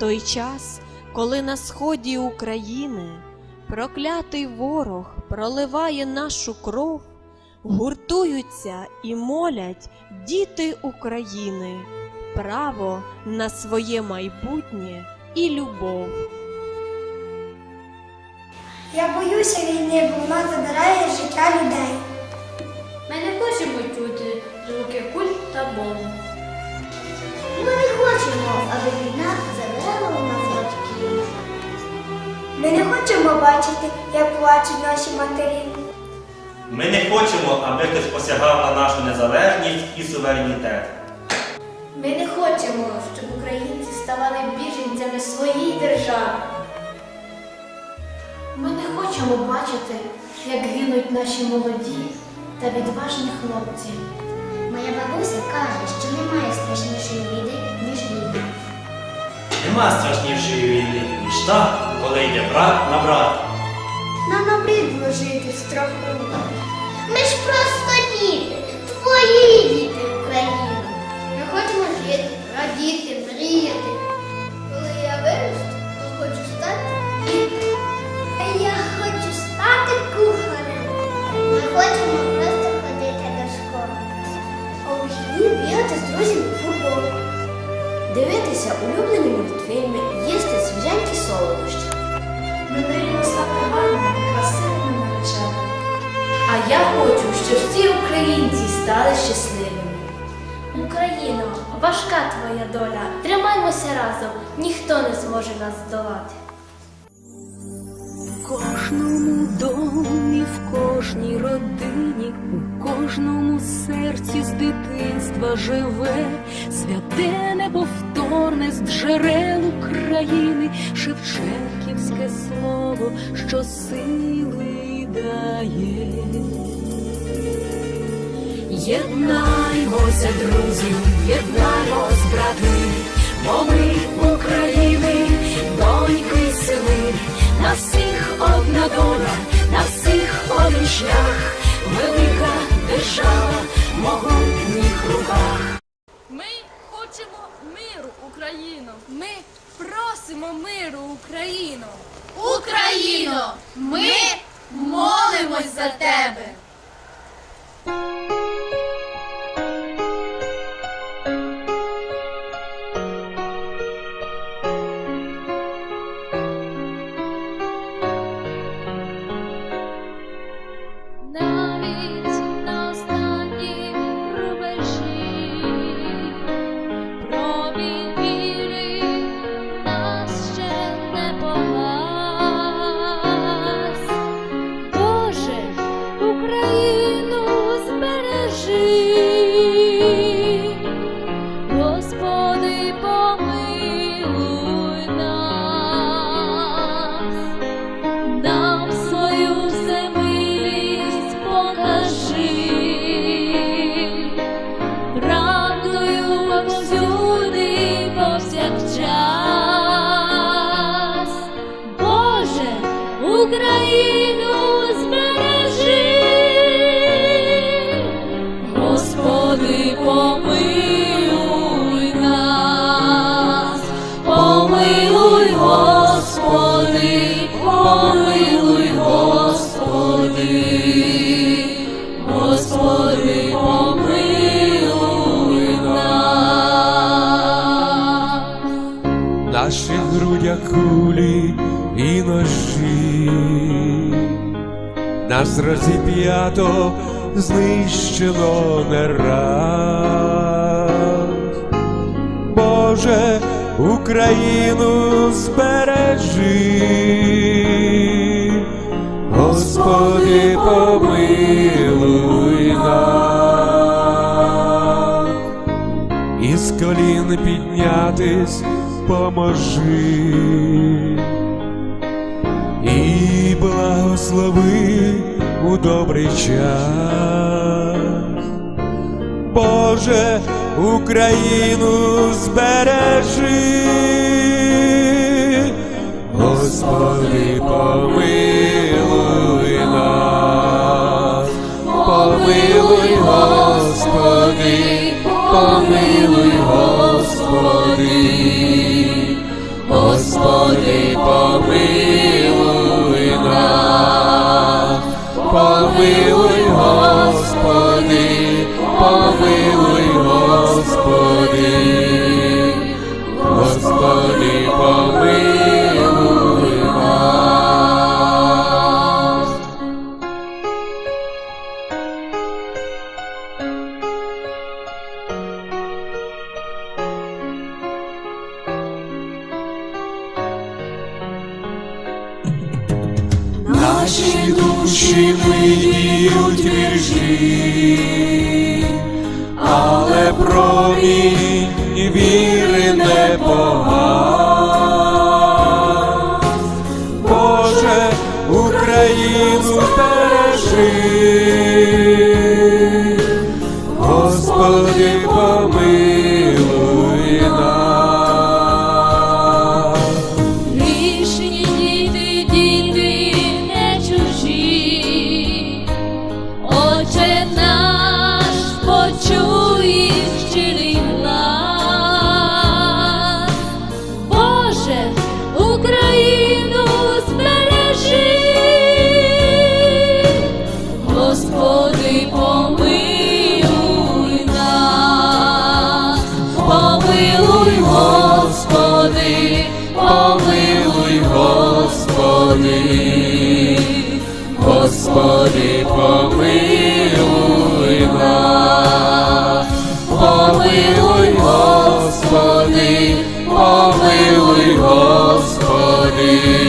той час, коли на сході України проклятий ворог проливає нашу кров, гуртуються і молять діти України право на своє майбутнє і любов. Я боюся війни, бо вона забирає життя людей. Ми не хочемо чути звуки куль та бомб. Ми не хочемо, аби війна хочемо бачити, як плачуть наші матері. Ми не хочемо, аби хтось посягав на нашу незалежність і суверенітет. Ми не хочемо, щоб українці ставали біженцями своїй держави. Ми не хочемо бачити, як гинуть наші молоді та відважні хлопці. Моя бабуся каже, що немає страшнішої біди, ніж війна. Нема страшнішої війни, ніж та, коли йде брат на брата. Нам набридло жити в страху. Ми ж просто діти, твої діти Україна. Ми хочемо жити, радіти, мріяти. Дивитися улюблені мультфільми, їсти свіженькі солодощі. Ми мріємо стати гарними, красивими речами. А я хочу, щоб всі українці стали щасливими. Україно, важка твоя доля. Тримаймося разом, ніхто не зможе нас здолати. В кожному домі, в кожній родині, у кожному серці з дитинства живе святе неповторне з джерел України, Шевченківське слово, що сили дає. Єднаймося, друзі, єднаймось, брати, бо ми України, доньки сини, на всіх одна доля, на всіх один шлях, велика держава в Україно. Ми просимо миру, Україно. Україно, ми молимось за тебе. Грудях кулі і ножі, нас розіп'ято, знищено не раз. Боже, Україну збережи, Господи, помилуй нас. Із колін піднятись поможи. І благослови у добрий час. Боже, Україну збережи, Господи, помилуй помилуй, Господи, помилуй, Господи, Господи, помилуй Наші душі миють вірші, але промінь віри не погас. Боже, Україну бережи, Господи, Господи, помилуй, Господи, Господи, помилуй нас, помилуй, Господи, помилуй, Господи,